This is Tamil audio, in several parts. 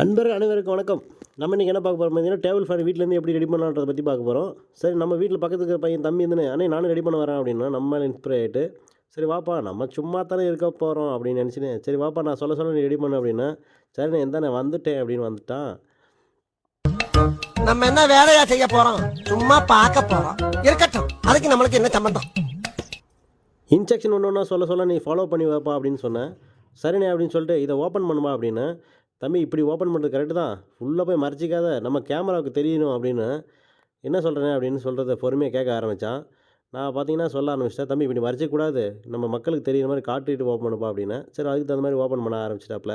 நண்பர்கள் அனைவருக்கும் வணக்கம். நம்ம இன்றைக்கி என்ன பார்க்க போகிறோம் பார்த்தீங்கன்னா டேபிள் ஃபேன் வீட்டிலேருந்து எப்படி ரெடி பண்ணலான்றதை பற்றி பார்க்க போகிறோம் சரி நம்ம வீட்டில் பக்கத்துக்கு பையன் தம்பி இருந்துன்னு அண்ணே நானும் ரெடி பண்ண வரேன் அப்படின்னா நம்ம இன்ஸ்பைர் ஆகிட்டு சரி வாப்பா நம்ம சும்மா தானே இருக்க போகிறோம் அப்படின்னு நினச்சினேன் சரி வாப்பா நான் சொல்ல சொல்ல நீ ரெடி பண்ணு அப்படின்னா சரி நான் எந்த வந்துட்டேன் அப்படின்னு வந்துட்டான். நம்ம என்ன வேலையா செய்ய போறோம்? சும்மா பார்க்க போறோம். இருக்கட்டும் அதுக்கு நம்மளுக்கு என்ன சம்பந்தம்? இன்ஸ்ட்ரக்ஷன் ஒன்று ஒன்றா சொல்ல சொல்ல நீ ஃபாலோ பண்ணி வைப்பா அப்படின்னு சொன்னேன் சரிண்ணே அப்படின்னு சொல்லிட்டு இதை ஓப்பன் பண்ணுமா அப்படின்னு தம்பி இப்படி ஓப்பன் பண்ணுறது கரெக்டு தான். உள்ளே போய் மறைச்சிக்காத. நம்ம கேமராவுக்கு தெரியணும் அப்படின்னு என்ன சொல்கிறேன் அப்படின்னு சொல்கிறத பொறுமையாக கேட்க ஆரம்பித்தான் நான் பார்த்தீங்கன்னா சொல்ல ஆரம்பிச்சிட்டேன். தம்பி இப்படி மறைச்சக்கூடாது. நம்ம மக்களுக்கு தெரியுற மாதிரி காட்டிட்டு ஓப்பன் பண்ணுப்பா அப்படின்னு. சரி அதுக்கு தகுந்த மாதிரி ஓப்பன் பண்ண ஆரம்பிச்சிட்டாப்புல.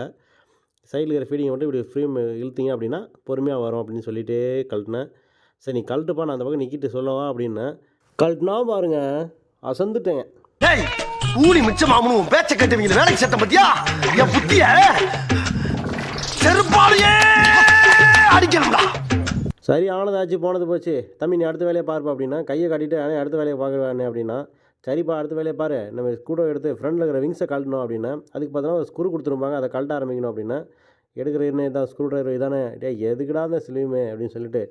சைடில் இருக்கிற ஃபீடிங் மட்டும் இப்படி ஃப்ரீம் இழுத்தீங்க அப்படின்னா பொறுமையாக வரும் அப்படின்னு சொல்லிகிட்டே கழட்டினேன். சரி நீ கழட்டுப்பா நான் அந்த பக்கம் நிற்கிட்டு சொல்லவா அப்படின்னு கழட்டினா பாருங்க அசந்துட்டேன். டேய் கூலி மிச்சமாமனு பேச்சை கட்டுவீங்க வேலைக்கு சட்டம் பத்தியா என் புத்திய! செருப்பாலேயே அடிக்கணும்டா சரி ஆனதாச்சு போனது போச்சு. தம்பி நீ அடுத்த வேலையை பாருப்பா அப்படின்னா கையை காட்டிட்டு ஆனால் அடுத்த வேலையை பார்க்குறானே அப்படின்னா சரிப்பா அடுத்த வேலையை பாரு. நம்ம ஸ்க்ரூ எடுத்து ஃப்ரண்டில் இருக்கிற விங்ஸை கழட்டணும் அப்படின்னா அதுக்கு பார்த்தோன்னா ஸ்க்ரூ கொடுத்துருப்பாங்க. அதை கழட்ட ஆரம்பிக்கணும் அப்படின்னா எடுக்கிற என்ன இதான் ஸ்க்ரூ ட்ரைவர் இதானே? டே எதுக்குடா அந்த சிலிமே அப்படின்னு சொல்லிட்டு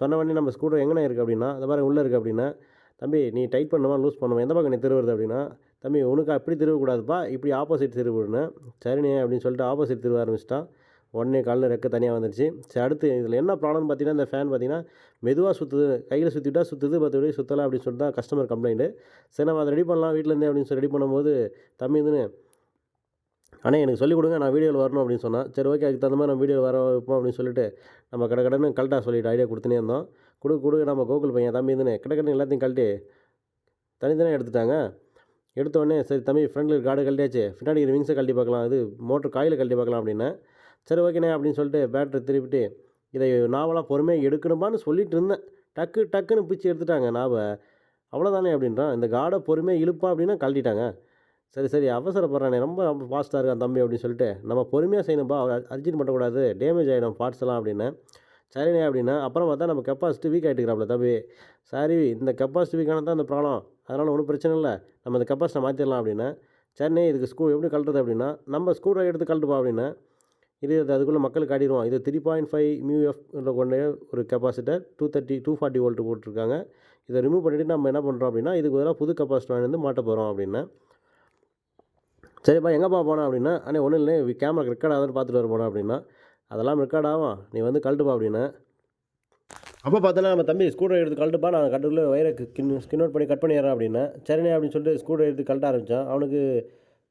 சொன்ன உடனே நம்ம ஸ்க்ரூ எங்கண்ணே இருக்குது அப்படின்னா அந்த மாதிரி உள்ளே இருக்குது அப்படின்னா தம்பி நீ டைட் பண்ணுமா லூஸ் பண்ணுமா? எந்த பக்கம் நீ திருவுறது அப்படின்னா தம்பி உனக்கு அப்படி திருவக்கூடாதுப்பா. இப்படி ஆப்போசிட் திருவிடுன்னு சரிண்ணே அப்படின்னு சொல்லிட்டு ஆப்போசிட் திருவ ஆரம்பிச்சிட்டான். உடனே காலில் ரெக்க தனியாக வந்துருச்சு. சரி அடுத்து இதில் என்ன ப்ராப்ளம்னு பார்த்தீங்கன்னா இந்த ஃபேன் பார்த்தீங்கன்னா மெதுவாக சுற்றுது கையில் சுற்றிட்டா சுற்றுது மற்றபடி சுற்றலை அப்படின்னு சொல்லிட்டு தான் கஸ்டமர் கம்ப்ளைண்ட்டு சரி நம்ம அதை ரெடி பண்ணலாம் வீட்டிலேருந்தே அப்படின்னு சொல்லி ரெடி பண்ணும்போது தம்பி இதுன்னு அண்ணே எனக்கு சொல்லிக் கொடுங்க நான் வீடியோவில் வரணும் அப்படின்னு சொன்னான் சரி ஓகே அதுக்கு தகுந்த மாதிரி நம்ம வீடியோவில் வர வைப்போம் அப்படின்னு சொல்லிட்டு நம்ம கடை கடன்னு கல்ட்டாக சொல்லிட்டு ஐடியா கொடுத்துனே இருந்தோம். கொடு கொடு நம்ம கோகுல் பையன் தம்பி இதுன்னு கடை கடை எல்லாத்தையும் கழட்டி தனித்தனியாக எடுத்துட்டாங்க. எடுத்தோடனே சரி தம்பி ஃப்ரண்டில் கார்டு கழட்டியாச்சு. பின்னாடி விங்ஸை கழட்டி பார்க்கலாம் இது மோட்டர் காயில் கழட்டி பார்க்கலாம் அப்படின்னு சரி ஓகேண்ணே அப்படின்னு சொல்லிட்டு பேட்டரி திருப்பிட்டு இதை நாவெல்லாம் பொறுமையாக எடுக்கணுமான்னு சொல்லிட்டு இருந்தேன் டக்கு டக்குன்னு பிச்சு எடுத்துட்டாங்க நாவை. அவ்வளோதானே அப்படின்றான். இந்த காடை பொறுமையாக இழுப்பா அப்படின்னா கழட்டிட்டாங்க. சரி சரி அவசரப்படுறானே ரொம்ப ரொம்ப ஃபாஸ்ட்டாக இருக்கான் தம்பி அப்படின்னு சொல்லிட்டு நம்ம பொறுமையாக செய்யணும்பா அர்ஜென்ட் பண்ணக்கூடாது டேமேஜ் ஆகிடும் பார்ட்ஸ் எல்லாம் அப்படின்னு. சரிண்ணே அப்படின்னா அப்புறம் பார்த்தா நம்ம கெப்பாசிட்டி வீக் ஆகிட்டுக்கிறாப்புல தம்பி. சாரி இந்த கெப்பாசிட்டி வீக்கான தான் அந்த ப்ராப்ளம் அதனால் ஒன்றும் பிரச்சனை இல்லை. நம்ம இந்த கெப்பாசிட்டி மாற்றிடலாம் அப்படின்னு. சரிண்ணே இதுக்கு ஸ்க்ரூ எப்படி கழட்டுறது அப்படின்னா நம்ம ஸ்க்ரூ ட்ரைவர் எடுத்து கழட்டுப்பா அப்படின்னு. இது அது அதுக்குள்ளே மக்களுக்கு ஆடிடுவோம். இது த்ரீ பாயிண்ட் ஃபைவ் மியூஎஃப் கொண்ட ஒரு capacitor two thirty two forty volt போட்டிருக்காங்க. இதை ரிமூவ் பண்ணிவிட்டு நம்ம என்ன பண்ணுறோம் அப்படின்னா இதுக்கு பதிலாக புது கெப்பாசிட்டர் வந்து மாட்ட போகிறோம் அப்படின்னா. சரிப்பா எங்கேப்பா போனேன் அப்படின்னா அண்ணே ஒன்றும் இல்லை கேமரா ரெக்கார்ட் ஆகுதுன்னு பார்த்துட்டு வர போனோம் அப்படின்னா அதெல்லாம் ரெக்கார்ட் ஆகும். நீ வந்து கழட்டுப்பா அப்படின்னு. அப்போ பார்த்தோன்னா நம்ம தம்பி ஸ்கூட்டர் எடுத்து கழட்டுப்பா நான் கட்டுக்குள்ளே வயரை ஸ்கின் ஸ்கின் அவுட் பண்ணி கட் பண்ணிடுறேன் அப்படின்னா. சரிண்ணே அப்படின்னு சொல்லிட்டு ஸ்கூட்டர் எடுத்து கழட்ட ஆரம்பித்தான் அவனுக்கு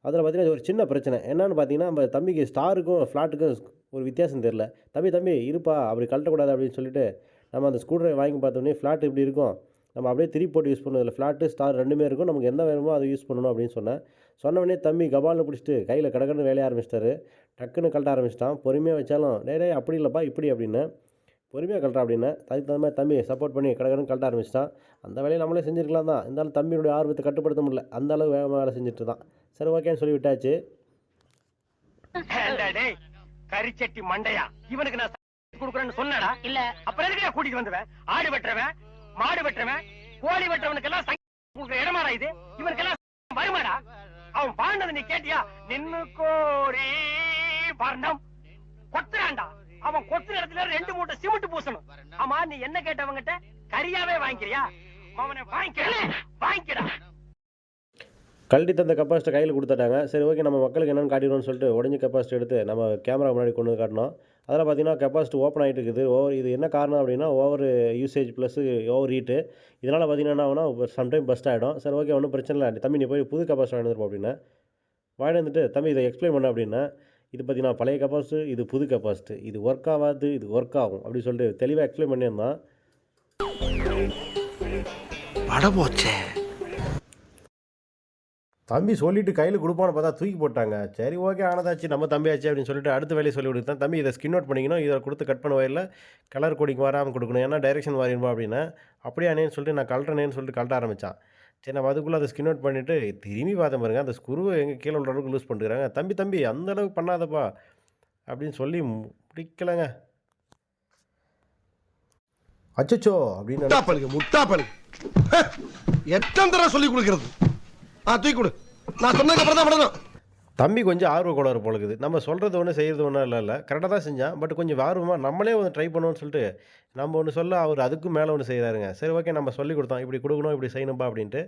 அதில் பார்த்தீங்கன்னா ஒரு சின்ன பிரச்சனை. என்னென்னு பார்த்தீங்கன்னா நம்ம தம்பிக்கு ஸ்டாருக்கும் ஃப்ளாட்டுக்கும் ஒரு வித்தியாசம் தெரில தம்பி தம்பி இருப்பா அப்படி கழட்டக்கூடாது அப்படின்னு சொல்லிட்டு நம்ம அந்த ஸ்கூட்டரை வாங்கி பார்த்தோன்னே ஃப்ளாட் இப்படி இருக்கும். நம்ம அப்படியே திருப்பி போட்டு யூஸ் பண்ணுவோம் இதில் ஃப்ளாட்டு ஸ்டார் ரெண்டுமே இருக்கும். நமக்கு என்ன வேணுமோ அதை யூஸ் பண்ணணும் அப்படின்னு சொன்னேன். சொன்னவொடனே தம்பி கபாலில் பிடிச்சிட்டு கையில் கடக்கன்னு வேலைய ஆரம்பிச்சிட்டாரு. டக்குன்னு கழட்ட ஆரம்பிச்சிட்டான். பொறுமையாக வச்சாலும் டே அப்படி இல்லைப்பா இப்படி அப்படின்னு. பொறுமையாக கழட்டா அப்படின்னு. அதுக்கு தகுந்த மாதிரி தம்பி சப்போர்ட் பண்ணி கடற்கன்னு கழட்ட ஆரம்பிச்சிட்டான். அந்த வேலையை நம்மளே செஞ்சுருக்கலாம் தான். இருந்தாலும் தம்பியுடைய ஆர்வத்தை கட்டுப்படுத்த முடியல. அந்த அளவு வேகமாக வேலை செஞ்சுட்டு தான் சரி ஓகேன்னு சொல்லி விட்டாச்சு கரிச்சட்டி மண்டையா? இவனுக்கு நான் கொடுக்குறேன்னு சொன்னடா இல்ல. அப்புறம் எதுக்கு கூட்டிட்டு வந்துவேன்? ஆடு வெட்டுறவன் மாடு வெட்டுறவன் கோழி வெட்டுறவனுக்கு எல்லாம் கொடுக்குற இடமாடா இது? இவனுக்கெல்லாம் வருமாடா? அவன் பாண்டது நீ கேட்டியா? நின்னு கோரி வர்ணம் கொத்துறான்டா. அவன் கொத்துற இடத்துல ரெண்டு மூட்டை சிமெண்ட் பூசணும். ஆமா நீ என்ன கேட்டவங்கிட்ட? கரியாவே வாங்கிக்கிறியா? அவனை வாங்கிக்கிறேன். வாங்கிக்கடா கழட்டி தந்த கெப்பாசிட்டி கையில் கொடுத்துட்டாங்க. சரி ஓகே நம்ம மக்களுக்கு என்னென்னு காட்டிடுவோம்னு சொல்லிட்டு உடஞ்சி கெப்பாசிட்டி எடுத்து நம்ம கேமரா முன்னாடி கொண்டு வந்து காட்டினோம். அதில் பார்த்தீங்கன்னா கெப்பாசிட்டி ஓப்பன் ஆகிட்டு இருக்குது. ஓவர் இது என்ன காரணம் அப்படின்னா over usage plus over heat இதனால் பார்த்தீங்கன்னா என்ன ஆகுனா சம்டைம் பஸ்ட் ஆகிடும் சரி ஓகே ஒன்றும் பிரச்சனை இல்லை. தம்பி நீ போய் புது கெப்பாசிட்டி வாங்கிட்டு அப்படின்னா. வாங்கிட்டு வந்துட்டு தம்பி இதை எக்ஸ்பிளைன் பண்ண அப்படின்னா இது பார்த்தீங்கன்னா பழைய கெப்பாசிட்டி இது புது கெப்பாசிட்டி இது ஒர்க் ஆகாது இது ஒர்க் ஆகும் அப்படின்னு சொல்லிட்டு தெளிவாக எக்ஸ்பிளைன் பண்ணியிருந்தான். பட போச்சே தம்பி சொல்லிட்டு கையில் கொடுப்பான்னு பார்த்தா தூக்கி போட்டாங்க. சரி ஓகே ஆனதாச்சு நம்ம தம்பி ஆச்சு அப்படின்னு சொல்லிட்டு அடுத்த வேலையை சொல்லி கொடுத்தேன் தம்பி இதை ஸ்கின் அவுட் பண்ணிக்கணும். இதை கொடுத்து கட் பண்ண வயலில் கலர் கோடிங் வராமல் கொடுக்கணும். ஏன்னா டைரெக்ஷன் மாறிடுமா அப்படின்னா அப்படியே அண்ணேன்னு சொல்லிட்டு நான் கலட்டுறேன்னு சொல்லிட்டு கழட்ட ஆரம்பித்தான் சரி நம்ம அதுக்குள்ளே அதை ஸ்கின் அவுட் பண்ணிவிட்டு திரும்பி பார்த்தேன் பாருங்க அந்த ஸ்க்ரூவை எங்கே கீழே உள்ள அளவுக்கு லூஸ் பண்ணிக்கிறாங்க. தம்பி தம்பி அந்த அளவுக்கு பண்ணாதப்பா அப்படின்னு சொல்லி முடிக்கலைங்க. அச்சச்சோ அப்படின்னு நினை- முட்டாப்பழுகு முட்டாப்பழுகு எத்தனை தடவை சொல்லி கொடுக்குறது? ஆ தூக்கி கொடு. நான் சொன்னதுக்கு அப்புறம் தான் விடணும் தம்பி கொஞ்சம் ஆர்வ கோளாறு போல இருக்குது. நம்ம சொல்கிறது ஒன்று செய்கிறது ஒன்றும் இல்லை. இல்லை கரெக்டாக தான் செஞ்சான். பட் கொஞ்சம் ஆர்வமாக நம்மளே ஒன்று ட்ரை பண்ணுவோம்னு சொல்லிட்டு நம்ம ஒன்று சொல்ல அவர் அதுக்கும் மேலே ஒன்று செய்கிறாருங்க சரி ஓகே நம்ம சொல்லி கொடுத்தோம். இப்படி கொடுக்கணும் இப்படி செய்யணும்பா அப்படின்ட்டு.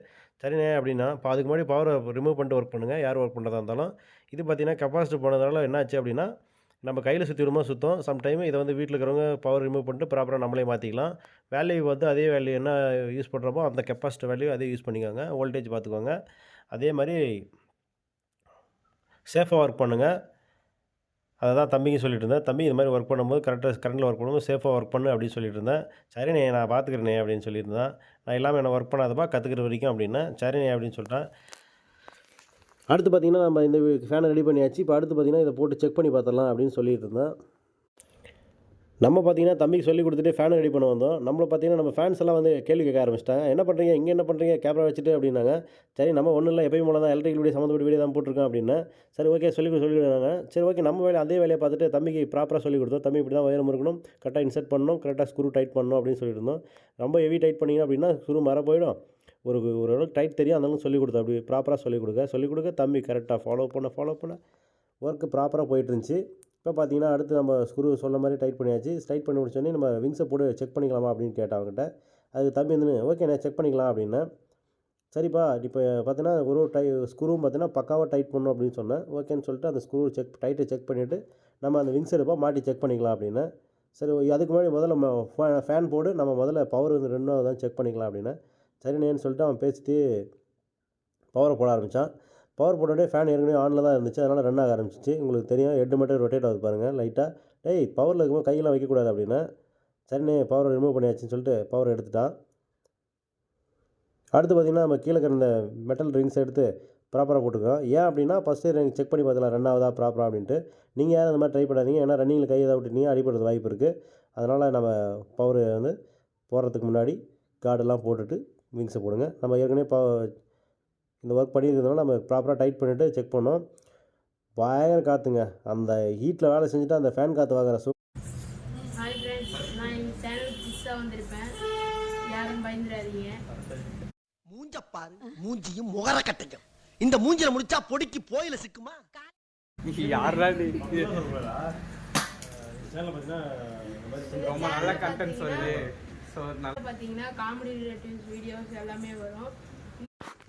சரிண்ணே அப்படின்னா இப்போ அதுக்கு முன்னாடி பவரை ரிமூவ் பண்ணிட்டு ஒர்க் பண்ணுங்கள் யார் ஒர்க் பண்ணுறதா இருந்தாலும். இது பார்த்தீங்கன்னா கெப்பாசிட்டி போனதால என்னாச்சு அப்படின்னா நம்ம கையில் சுற்றிடுமா சுத்தம். சம்டைம் இதை வந்து வீட்டில் இருக்கிறவங்க பவர் ரிமூவ் பண்ணிட்டு ப்ராப்பராக நம்மளே மாற்றிக்கலாம் வேல்யூ வந்து அதே வேல்யூ என்ன யூஸ் பண்ணுறப்போ அந்த கெப்பாசிட்டி வேல்யூ அதே யூஸ் பண்ணிக்கோங்க. வோல்டேஜ் பார்த்துக்கோங்க அதே மாதிரி சேஃபாக ஒர்க் பண்ணுங்கள் அதை தான் தம்பிக்கு சொல்லிட்டு இருந்தேன். தம்பி இது மாதிரி ஒர்க் பண்ணும்போது கரெக்டாக கரண்டில் ஒர்க் பண்ணும்போது சேஃபாக ஒர்க் பண்ணு அப்படின்னு சொல்லிட்டு இருந்தேன். சரிண்ணே நான் பார்த்துக்கிறேனே அப்படின்னு சொல்லியிருந்தேன் நான் இல்லாமல் என்ன ஒர்க் பண்ணாதப்பா கற்றுக்கிற வரைக்கும் அப்படின்னா. சரிண்ணே அப்படின்னு சொல்லிட்டேன். அடுத்து பார்த்தீங்கன்னா நம்ம இந்த ஃபேனை ரெடி பண்ணியாச்சு. இப்போ அடுத்து பார்த்திங்கன்னா இதை போட்டு செக் பண்ணி பார்த்துடலாம் அப்படின்னு சொல்லிட்டு இருந்தேன். நம்ம பார்த்தீங்கன்னா தம்பிக்கு சொல்லி கொடுத்துட்டு ஃபேன் ரெடி பண்ண வந்தோம். நம்மளை பார்த்தீங்கன்னா நம்ம ஃபேன்ஸ் எல்லாம் வந்து கேள்வி கேட்க ஆரம்பிச்சிட்டாங்க. என்ன பண்ணுறீங்க இங்கே என்ன பண்ணுறீங்க கேமரா வச்சுட்டு அப்படின்னாங்க. சரி நம்ம ஒன்றும் இல்லை. எப்பயும் போல தான் எலக்ட்ரிக் வீடியோ சம்மந்தப்பட்ட வீடியோ தான் போட்டிருக்கோம் அப்படின்னா. சரி ஓகே சொல்லி கொடு சொல்லி சரி ஓகே நம்ம வேலை அதே வேலையை பார்த்துட்டு தம்பிக்கு ப்ராப்பராக சொல்லி கொடுத்தோம். தம்பி இப்படி தான் உயரம் இருக்கணும் கரெக்டாக இன்செர்ட் பண்ணணும். கரெக்டாக ஸ்க்ரூ டைட் பண்ணணும் அப்படின்னு சொல்லியிருந்தோம் ரொம்ப ஹெவி டைட் பண்ணிங்க அப்படின்னா ஸ்க்ரூ மர போயிடும் ஒரு ஓரளவுக்கு டைட் தெரியும் அதனால சொல்லி கொடுத்தா அப்படி ப்ராப்பராக சொல்லி கொடுக்க சொல்லிக் கொடுக்க தம்பி கரெக்டாக ஃபாலோ பண்ண ஃபாலோ பண்ண. ஒர்க்கு ப்ராப்பராக போயிட்டு இருந்துச்சு. இப்போ பார்த்தீங்கன்னா அடுத்து நம்ம ஸ்க்ரூ சொல்ல மாதிரி டைட் பண்ணியாச்சு. டைட் பண்ணி முடிச்சோடனே நம்ம விங்ஸை போட்டு செக் பண்ணிக்கலாமா அப்படின்னு கேட்டேன் அவங்ககிட்ட அதுக்கு தம்பி வந்து ஓகேண்ணே செக் பண்ணிக்கலாம் அப்படின்னேன். சரிப்பா இப்போ பார்த்தீங்கன்னா ஒரு ஒரு டை ஸ்க்ரூவும் பார்த்தீங்கன்னா பக்காவாக டைட் பண்ணணும் அப்படின்னு சொன்னேன். ஓகேன்னு சொல்லிட்டு அந்த ஸ்க்ரூ செக் டைட்டை செக் பண்ணிவிட்டு நம்ம அந்த விங்ஸ் எடுப்போம் மாட்டி செக் பண்ணிக்கலாம் அப்படின்னு சரி அதுக்கு முன்னாடி முதல்ல ஃபேன் போடு நம்ம முதல்ல பவர் வந்து ரெண்டும் தான் செக் பண்ணிக்கலாம் அப்படின்னு சரிண்ணேன்னு சொல்லிட்டு அவன் பேசிட்டு பவரை போட ஆரம்பித்தான் பவர் போட்டோடனே ஃபேன் ஏற்கனவே ஆனில் தான் இருந்துச்சு. அதனால் ரன் ஆக ஆரம்பிச்சிச்சு. உங்களுக்கு தெரியும் ஹெட் மட்டும் ரொட்டேட் ஆகுது பாருங்கள் லைட்டாக டேய் பவரில் இருக்கும்போது கையெல்லாம் வைக்கக்கூடாது அப்படின்னா. சரிண்ணே பவரை ரிமூவ் பண்ணியாச்சுன்னு சொல்லிட்டு பவர் எடுத்துட்டான். அடுத்து பார்த்திங்கன்னா நம்ம கீழே கிடந்த மெட்டல் ரிங்ஸ் எடுத்து ப்ராப்பராக போட்டுக்கிறோம். ஏன் அப்படின்னா ஃபஸ்ட்டு நீங்கள் செக் பண்ணி பார்த்துக்கலாம் ரன் ஆகுதா ப்ராப்பராக அப்படின்ட்டு. நீங்கள் யாரும் அந்த மாதிரி ட்ரை பண்ணாதீங்க. ஏன்னா ரன்னிங்கில் கை ஏதாவது விட்டுட்டீங்க அடிப்படுறது வாய்ப்பு இருக்குது அதனால் நம்ம பவர் வந்து போடுறதுக்கு முன்னாடி கார்டெல்லாம் போட்டுட்டு விங்ஸை போடுங்க. நம்ம ஏற்கனவே ப இந்த ஒர்க் பண்ணியிருக்கிறதுனால நம்ம ப்ராப்பராக டைட் பண்ணிவிட்டு செக் பண்ணோம். பயங்கர காற்றுங்க அந்த ஹீட்டில் வேலை செஞ்சுட்டு அந்த ஃபேன் காற்று வாங்குற சூ மூஞ்ச பாரு மூஞ்சியும் முகர கட்டையும் இந்த மூஞ்சில முடிச்சா பொடிக்கு போயில சிக்குமா? யாரா நீ? ரொம்ப நல்ல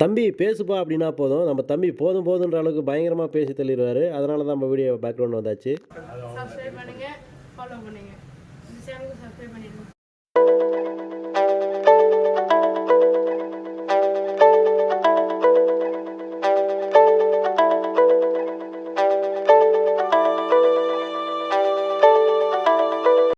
தம்பி பேசுப்பா அப்படின்னா போதும். நம்ம தம்பி போதும் போதுன்ற அளவுக்கு பயங்கரமாக பேசி தள்ளிடுவார். அதனால தான் நம்ம வீடியோ பேக்ரவுண்ட் வந்தாச்சு.